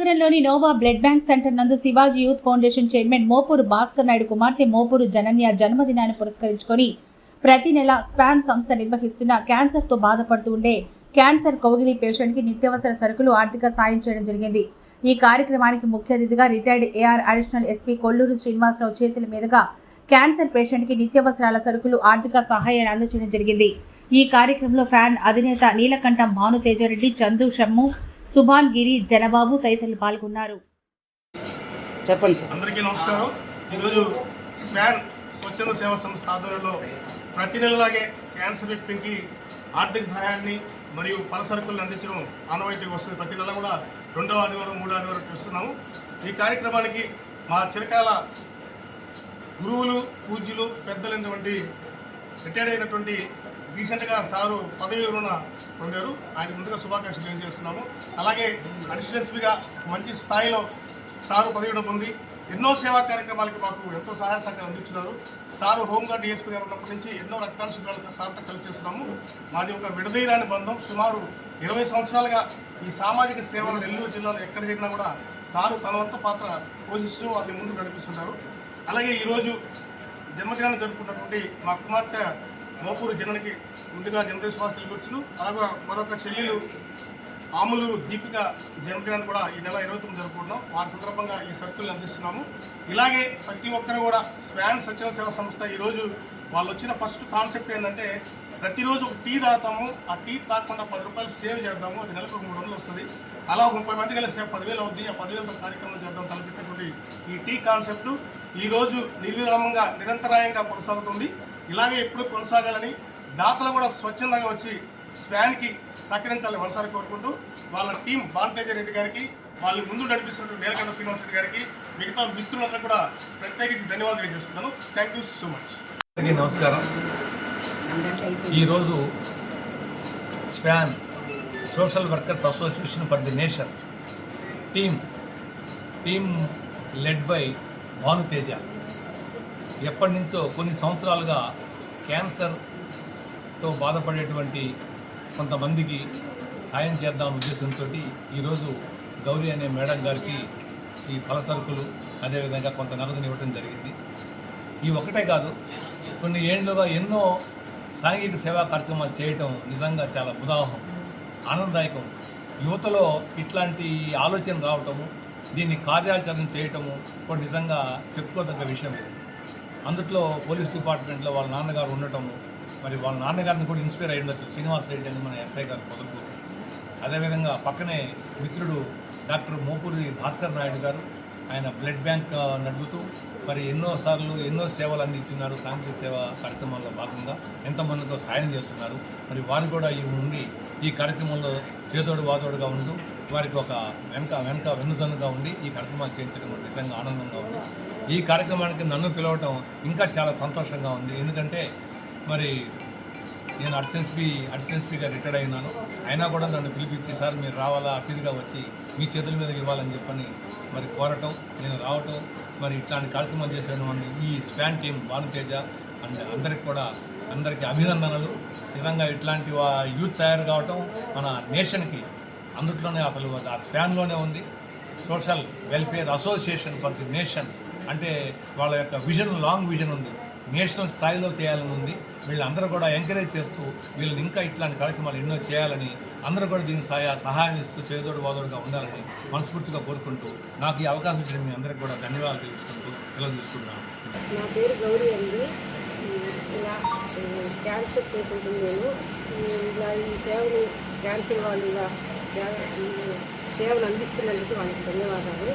Noah blood bank centre నందు Shivaji youth foundation chairman Mopuru Bhaskar Naidu కుమార్తె మోపూరు జనన్య జన్మదినాన్ని పురస్కరించుకొని ప్రతి నెల స్పాన్ సంస్థ నిర్వహిస్తున్న క్యాన్సర్తో బాధపడుతూ ఉండే క్యాన్సర్ కౌగిలి పేషెంట్కి నిత్యావసర సరుకులు ఆర్థిక సాయం చేయడం జరిగింది. ఈ కార్యక్రమానికి ముఖ్య అతిథిగా retired AR additional SP Kolluru Srinivasarao చేతుల మీదుగా క్యాన్సర్ పేషెంట్కి నిత్యావసరాల సరుకులు ఆర్థిక సహాయాన్ని అందజేయడం జరిగింది. ఈ కార్యక్రమంలో ఫ్యాన్ అధినేత నీలకంఠం భానుతేజారెడ్డి చందు షమ్ము సుభాన్ గిరి జనబాబు తదితరులు పాల్గొన్నారు. చెప్పండి సార్. అందరికీ నమస్కారం. ఈరోజు స్వాన్ స్వచ్ఛంద సేవా సంస్థ ఆధ్వర్యంలో ప్రతి నెలలాగే క్యాన్సర్ వ్యక్తికి ఆర్థిక సహాయాన్ని మరియు పలసరుకులను అందించడం ఆనవాయితీగా వస్తుంది. ప్రతి నెల కూడా రెండవ ఆదివారం మూడో ఆదివారం చేస్తున్నాము. ఈ కార్యక్రమానికి మా చిరకాల గురువులు పూజ్యులు పెద్దలైనటువంటి రిటైర్డ్ అయినటువంటి రీసెంట్గా సారు పదవి విరమణ పొందారు. ఆయన ముందుగా శుభాకాంక్షలు తెలియజేస్తున్నాము. అలాగే అడిషనల్ ఎస్పీగా మంచి స్థాయిలో సారు పదవి పొంది ఎన్నో సేవా కార్యక్రమాలకి మాకు ఎంతో సహాయ సహకారం అందించున్నారు సారు హోంగార్డ్ డిఎస్పీ గారు ఉన్నప్పటి నుంచి ఎన్నో రక్తాంశ శిబిరాలు సార్తో కలిసి చేస్తున్నాము. మాది ఒక విడదీరాని బంధం. సుమారు ఇరవై సంవత్సరాలుగా ఈ సామాజిక సేవలు నెల్లూరు జిల్లాలో ఎక్కడ జరిగినా కూడా సారు తన వంత పాత్ర పోషిస్తూ వారిని ముందు నడిపిస్తుంటారు. అలాగే ఈరోజు జన్మదినాన్ని జరుపుకున్నటువంటి మా కుమార్తె మోపూరు జనానికి ముందుగా జనవరి హాస్టల్కి కూర్చులు అలాగే మరొక చెల్లెలు ఆములు దీపిక జన్మదినాన్ని కూడా ఈ నెల ఇరవై తొమ్మిది జరుపుకుంటున్నాం వారి సందర్భంగా ఈ సర్కిల్ అందిస్తున్నాము. ఇలాగే ప్రతి ఒక్కరు కూడా స్వాన్ స్వచ్ఛంద సేవా సంస్థ ఈరోజు వాళ్ళు వచ్చిన ఫస్ట్ కాన్సెప్ట్ ఏంటంటే ప్రతిరోజు ఒక టీ తాగుతాము. ఆ టీ తాగకుండా పది రూపాయలు సేవ్ చేద్దాము. అది నెలకు మూడు వందలు వస్తుంది. అలా ఒక ముప్పై మందికి వెళ్ళి సేవ్ పదివేలు అవుద్ది. ఆ పదివేలతో కార్యక్రమం చేద్దాం తలపెట్టినటువంటి ఈ టీ కాన్సెప్ట్ ఈరోజు నిర్విరామంగా నిరంతరాయంగా కొనసాగుతుంది. ఇలాగే ఎప్పుడు కొనసాగాలని దాతలు కూడా స్వచ్ఛందంగా వచ్చి స్వాన్కి సహకరించాలని మనసారి కోరుకుంటూ వాళ్ళ టీం భారతేజ రెడ్డి గారికి వాళ్ళు ముందు నడిపిస్తున్నటువంటి నీలకంఠ శ్రీనివాస రెడ్డి గారికి మిగతా మిత్రులందరూ కూడా ప్రత్యేకించి ధన్యవాదాలు తెలియజేసుకుంటాను థ్యాంక్ యూ సో మచ్ అందరికీ నమస్కారం. ఈరోజు span social workers association for the nation team team led by Bhanuteja. ఎప్పటి నుంచో కొన్ని సంవత్సరాలుగా క్యాన్సర్తో బాధపడేటువంటి కొంతమందికి సాయం చేద్దాం ఉద్దేశంతో ఈరోజు గౌరీ అనే మేడం గారికి ఈ ఫలసరుకులు అదేవిధంగా కొంత నగదుని ఇవ్వడం జరిగింది. ఈ ఒకటే కాదు కొన్ని ఏళ్ళుగా ఎన్నో సాంఘిక సేవా కార్యక్రమాలు చేయటం నిజంగా చాలా ఉదాహరణ ఆనందదాయకం. యువతలో ఇట్లాంటి ఆలోచన రావటము దీన్ని కార్యాచరణ చేయటము కూడా నిజంగా చెప్పుకోదగ్గ విషయం ఇది. అందుట్లో పోలీస్ డిపార్ట్మెంట్లో వాళ్ళ నాన్నగారు ఉండటం మరి వాళ్ళ నాన్నగారిని కూడా ఇన్స్పైర్ అయ్యి ఉండొచ్చు. శ్రీనివాస్ రెడ్డి అని మన ఎస్ఐ గారు పొదలకూరు అదేవిధంగా పక్కనే మిత్రుడు డాక్టర్ మోపూరి భాస్కర్ నాయుడు గారు ఆయన బ్లడ్ బ్యాంక్ నడుపుతూ మరి ఎన్నోసార్లు ఎన్నో సేవలు అందించున్నారు. సాంఘిక సేవ కార్యక్రమాల్లో భాగంగా ఎంతమందితో సాయం చేస్తున్నారు. మరి వారు కూడా ఈ ఉండి ఈ కార్యక్రమంలో చేదోడు వాదోడుగా ఉంటూ వారికి ఒక వెనక వెనక వెన్నుదన్నుగా ఉండి ఈ కార్యక్రమాలు చేయించడం నిజంగా ఆనందంగా ఉంది. ఈ కార్యక్రమానికి నన్ను పిలవటం ఇంకా చాలా సంతోషంగా ఉంది. ఎందుకంటే మరి నేను అడిషనల్స్పీ అడిషనల్స్పీగా రిటైర్డ్ అయినాను. అయినా కూడా నన్ను పిలిపించి సార్ మీరు రావాలా? అతిథిగా వచ్చి మీ చేతుల మీద ఇవ్వాలని చెప్పని మరి కోరటం నేను రావటం మరి ఇట్లాంటి కార్యక్రమం చేసేయడం అని ఈ స్పాన్ టీం భానుతేజ అండ్ అందరికి కూడా అందరికీ అభినందనలు. నిజంగా ఇట్లాంటి యూత్ తయారు కావటం మన నేషన్కి అందుట్లోనే అసలు ఆ స్పాన్లోనే ఉంది. Social welfare association for the nation అంటే వాళ్ళ యొక్క విజన్ లాంగ్ విజన్ ఉంది. నేషనల్ స్థాయిలో చేయాలని ఉంది. వీళ్ళందరూ కూడా ఎంకరేజ్ చేస్తూ వీళ్ళని ఇంకా ఇట్లాంటి కార్యక్రమాలు ఎన్నో చేయాలని అందరూ కూడా దీని సహాయ సహాయం ఇస్తూ చేదోడు వాదోడుగా ఉండాలని మనస్ఫూర్తిగా కోరుకుంటూ నాకు ఈ అవకాశం ఇచ్చిన మీ అందరికీ కూడా ధన్యవాదాలు తెలుసుకుంటూ సెలవు తీసుకుంటున్నాను. నా పేరు గౌరీ అండి. క్యాన్సర్ పేషెంట్ నేను. ఇలా ఈ సేవని క్యాన్సర్ వాళ్ళు ఇలా సేవలు అందిస్తున్నందుకు వాళ్ళకి ధన్యవాదాలు.